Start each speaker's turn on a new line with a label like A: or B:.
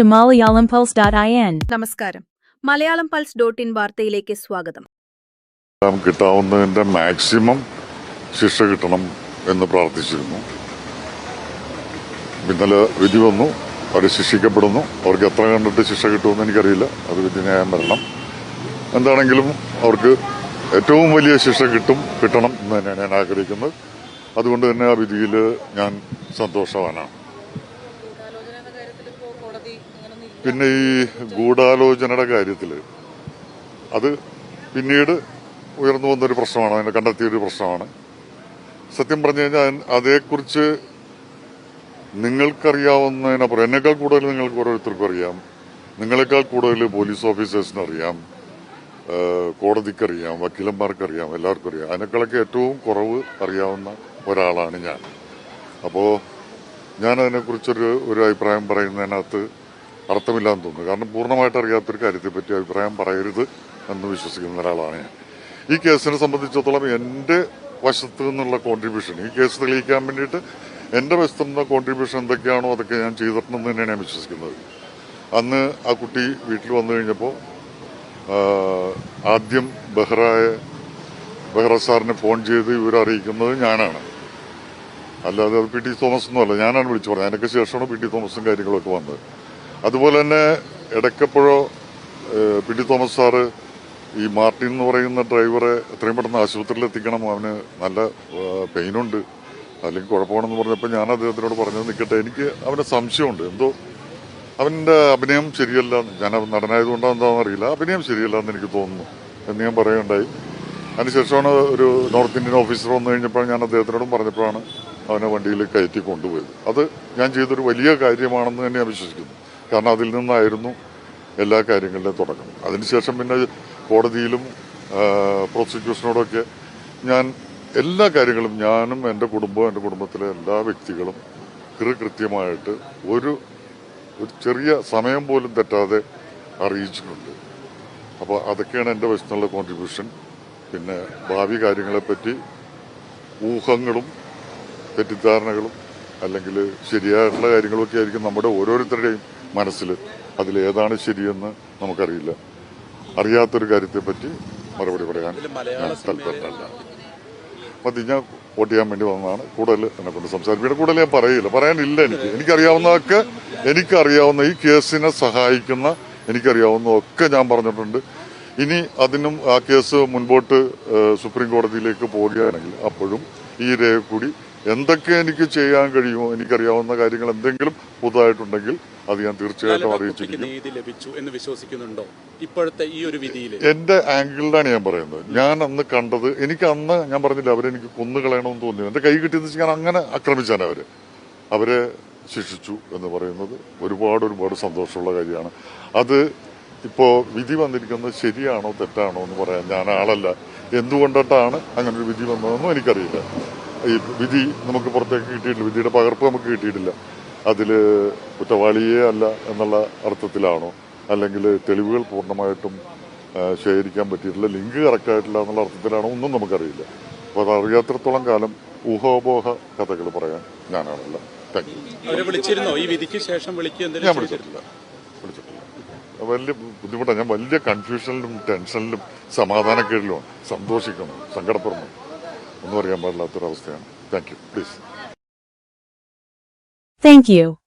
A: MalayalamPulse.in.
B: നമസ്കാരം. Malayalam pulse dot in വാർത്തയിലേക്ക് സ്വാഗതം.
C: കിട്ടാവുന്നതിന്റെ മാക്സിമം ശിക്ഷ കിട്ടണം എന്ന് പ്രാർത്ഥിച്ചിരുന്നു. ഇന്നലെ വിധി വന്നു അവർ ശിക്ഷിക്കപ്പെടുന്നു. അവർക്ക് എത്ര കണ്ടിട്ട് ശിക്ഷ കിട്ടുമെന്ന് എനിക്കറിയില്ല. അത് വിധിന്യായം വരണം. എന്താണെങ്കിലും അവർക്ക് ഏറ്റവും വലിയ ശിക്ഷ കിട്ടും കിട്ടണം എന്ന് തന്നെയാണ് ഞാൻ ആഗ്രഹിക്കുന്നത്. അതുകൊണ്ട് തന്നെ ആ വിധിയിൽ ഞാൻ സന്തോഷവാനാണ്. പിന്നെ ഈ ഗൂഢാലോചനയുടെ കാര്യത്തിൽ അത് പിന്നീട് ഉയർന്നു വന്നൊരു പ്രശ്നമാണ് അതിനെ കണ്ടെത്തിയൊരു പ്രശ്നമാണ്. സത്യം പറഞ്ഞു കഴിഞ്ഞാൽ അതേക്കുറിച്ച് നിങ്ങൾക്കറിയാവുന്നതിനപ്പുറം എന്നേക്കാൾ കൂടുതൽ നിങ്ങൾക്ക് ഓരോരുത്തർക്കും അറിയാം. നിങ്ങളെക്കാൾ കൂടുതൽ പോലീസ് ഓഫീസേഴ്സിനറിയാം കോടതിക്കറിയാം വക്കീലന്മാർക്കറിയാം എല്ലാവർക്കും അറിയാം അതിനേക്കാളൊക്കെ ഏറ്റവും കുറവ് അറിയാവുന്ന ഒരാളാണ് ഞാൻ. അപ്പോൾ ഞാൻ അതിനെക്കുറിച്ചൊരു ഒരു അഭിപ്രായം പറയുന്നതിനകത്ത് അർത്ഥമില്ലാന്ന് തോന്നുന്നു. കാരണം പൂർണമായിട്ട് അറിയാത്തൊരു കാര്യത്തെപ്പറ്റി അഭിപ്രായം പറയരുത് എന്ന് വിശ്വസിക്കുന്ന ഒരാളാണ് ഞാൻ. ഈ കേസിനെ സംബന്ധിച്ചിടത്തോളം എന്റെ വശത്ത് നിന്നുള്ള കോൺട്രിബ്യൂഷൻ ഈ കേസ് തെളിയിക്കാൻ വേണ്ടിയിട്ട് എന്റെ വശത്തു നിന്നുള്ള കോൺട്രിബ്യൂഷൻ എന്തൊക്കെയാണോ അതൊക്കെ ഞാൻ ചെയ്തിട്ടുണ്ടെന്ന് തന്നെയാണ് ഞാൻ വിശ്വസിക്കുന്നത്. അന്ന് ആ കുട്ടി വീട്ടിൽ വന്നു കഴിഞ്ഞപ്പോൾ ആദ്യം ബെഹ്റായ ബെഹ്റ സാറിനെ ഫോൺ ചെയ്ത് ഇവരറിയിക്കുന്നത് ഞാനാണ്. അല്ലാതെ അത് പി ടി തോമസ് ഒന്നുമല്ല ഞാനാണ് വിളിച്ചു പറഞ്ഞത്. അതിനൊക്കെ ശേഷമാണ് പി ടി തോമസും കാര്യങ്ങളൊക്കെ വന്നത്. അതുപോലെ തന്നെ ഇടയ്ക്കപ്പോഴോ പി ഡി തോമസ് സാറ് ഈ മാർട്ടിൻ എന്ന് പറയുന്ന ഡ്രൈവറെ എത്രയും പെട്ടെന്ന് ആശുപത്രിയിൽ എത്തിക്കണം. അവന് നല്ല പെയിനുണ്ട്. അല്ലെങ്കിൽ കുഴപ്പമാണെന്ന് പറഞ്ഞപ്പോൾ ഞാൻ അദ്ദേഹത്തിനോട് പറഞ്ഞത് നിൽക്കട്ടെ എനിക്ക് അവന്റെ സംശയമുണ്ട്. എന്തോ അവന്റെ അഭിനയം ശരിയല്ല. ഞാൻ നടനായതുകൊണ്ടാണ് എന്താണെന്ന് അറിയില്ല. അഭിനയം ശരിയല്ല എന്ന് എനിക്ക് തോന്നുന്നു. എന്ന് ഞാൻ പറയുകയുണ്ടായി. അതിനുശേഷമാണ് ഒരു നോർത്ത് ഇന്ത്യൻ ഓഫീസർ വന്നു കഴിഞ്ഞപ്പോൾ ഞാൻ അദ്ദേഹത്തിനോടും പറഞ്ഞപ്പോഴാണ് അവനെ വണ്ടിയിൽ കയറ്റി കൊണ്ടുപോയത്. അത് ഞാൻ ചെയ്തൊരു വലിയ കാര്യമാണെന്ന് തന്നെ ഞാൻ വിശ്വസിക്കുന്നു. കാരണം അതിൽ നിന്നായിരുന്നു എല്ലാ കാര്യങ്ങളുടെയും തുടക്കം അതിനുശേഷം പിന്നെ കോടതിയിലും പ്രോസിക്യൂഷനോടൊക്കെ ഞാൻ എല്ലാ കാര്യങ്ങളും ഞാനും എന്റെ കുടുംബവും എന്റെ കുടുംബത്തിലെ എല്ലാ വ്യക്തികളും കൃത്യമായിട്ട് ഒരു ഒരു ചെറിയ സമയം പോലും തെറ്റാതെ അറിയിച്ചിട്ടുണ്ട്. അപ്പോൾ അതൊക്കെയാണ് എന്റെ വശത്തുള്ള കോൺട്രിബ്യൂഷൻ പിന്നെ ഭാവി കാര്യങ്ങളെപ്പറ്റി ഊഹങ്ങളും തെറ്റിദ്ധാരണകളും അല്ലെങ്കിൽ ശരിയായിട്ടുള്ള കാര്യങ്ങളൊക്കെ ആയിരിക്കും നമ്മുടെ ഓരോരുത്തരുടെയും മനസ്സിൽ അതിലേതാണ് ശരിയെന്ന് നമുക്കറിയില്ല. അറിയാത്തൊരു കാര്യത്തെപ്പറ്റി മറുപടി പറയാൻ ഞാൻ താല്പര്യമല്ല മതി ഞാൻ വോട്ട് ചെയ്യാൻ വേണ്ടി വന്നതാണ്. കൂടുതൽ എന്നെ കൊണ്ട് സംസാരിപ്പിക്കുന്നത് കൂടുതൽ ഞാൻ പറയില്ല. പറയാനില്ല എനിക്ക്. എനിക്കറിയാവുന്നതൊക്കെ എനിക്കറിയാവുന്ന ഈ കേസിനെ സഹായിക്കുന്ന എനിക്കറിയാവുന്നതൊക്കെ ഞാൻ പറഞ്ഞിട്ടുണ്ട്. ഇനി അതിനും ആ കേസ് മുൻപോട്ട് സുപ്രീം കോടതിയിലേക്ക് പോവുകയാണെങ്കിൽ അപ്പോഴും ഈ രേഖ കൂടി എന്തൊക്കെ എനിക്ക് ചെയ്യാൻ കഴിയുമോ എനിക്കറിയാവുന്ന കാര്യങ്ങൾ എന്തെങ്കിലും പുതുതായിട്ടുണ്ടെങ്കിൽ അത് ഞാൻ തീർച്ചയായിട്ടും അറിയിച്ചിരിക്കും.
D: നീതി ലഭിച്ചു എന്ന് വിശ്വസിക്കുന്നുണ്ടോ? ഇപ്പോഴത്തെ ഈ ഒരു വിധിയിൽ
C: എന്റെ ആംഗിളിലാണ് ഞാൻ പറയുന്നത്. ഞാൻ അന്ന് കണ്ടത് എനിക്ക് അന്ന് ഞാൻ പറഞ്ഞില്ല അവരെനിക്ക് കൊന്നുകളയണമെന്ന് തോന്നി എന്റെ കൈ കിട്ടിയെന്ന് വെച്ചാൽ ഞാൻ അങ്ങനെ ആക്രമിച്ചാണ് അവർ. അവരെ ശിക്ഷിച്ചു എന്ന് പറയുന്നത് ഒരുപാട് ഒരുപാട് സന്തോഷമുള്ള കാര്യമാണ്. അത് ഇപ്പോ വിധി വന്നിരിക്കുന്നത് ശരിയാണോ തെറ്റാണോ എന്ന് പറയാൻ ഞാൻ ആളല്ല. എന്തുകൊണ്ടിട്ടാണ് അങ്ങനെ ഒരു വിധി വന്നതെന്നും എനിക്കറിയില്ല. ഈ വിധി നമുക്ക് പുറത്തേക്ക് കിട്ടിയിട്ടില്ല. വിധിയുടെ പകർപ്പ് നമുക്ക് കിട്ടിയിട്ടില്ല. അതിൽ കുറ്റവാളിയേ അല്ല എന്നുള്ള അർത്ഥത്തിലാണോ? അല്ലെങ്കിൽ തെളിവുകൾ പൂർണമായിട്ടും ശേഖരിക്കാൻ പറ്റിയിട്ടില്ല ലിങ്ക് കറക്റ്റായിട്ടില്ല എന്നുള്ള അർത്ഥത്തിലാണോ? ഒന്നും നമുക്കറിയില്ല. അപ്പോൾ അത് അറിയാത്രത്തോളം കാലം ഊഹോപോഹ കഥകൾ പറയാൻ ഞാനാണല്ല താങ്ക് യു
D: വിളിച്ചിരുന്നോ? ഈ വിധിക്ക് ശേഷം
C: ഞാൻ വിളിച്ചിട്ടില്ല. വിളിച്ചിട്ടില്ല. വലിയ ബുദ്ധിമുട്ടാണ്. ഞാൻ വലിയ കൺഫ്യൂഷനിലും ടെൻഷനിലും സമാധാനക്കേടിലുമാണ്. സന്തോഷിക്കണം. സങ്കടപ്പെടണം. ഒന്നും അറിയാൻ പാടില്ലാത്തൊരവസ്ഥയാണ്. Thank you please
A: Thank you.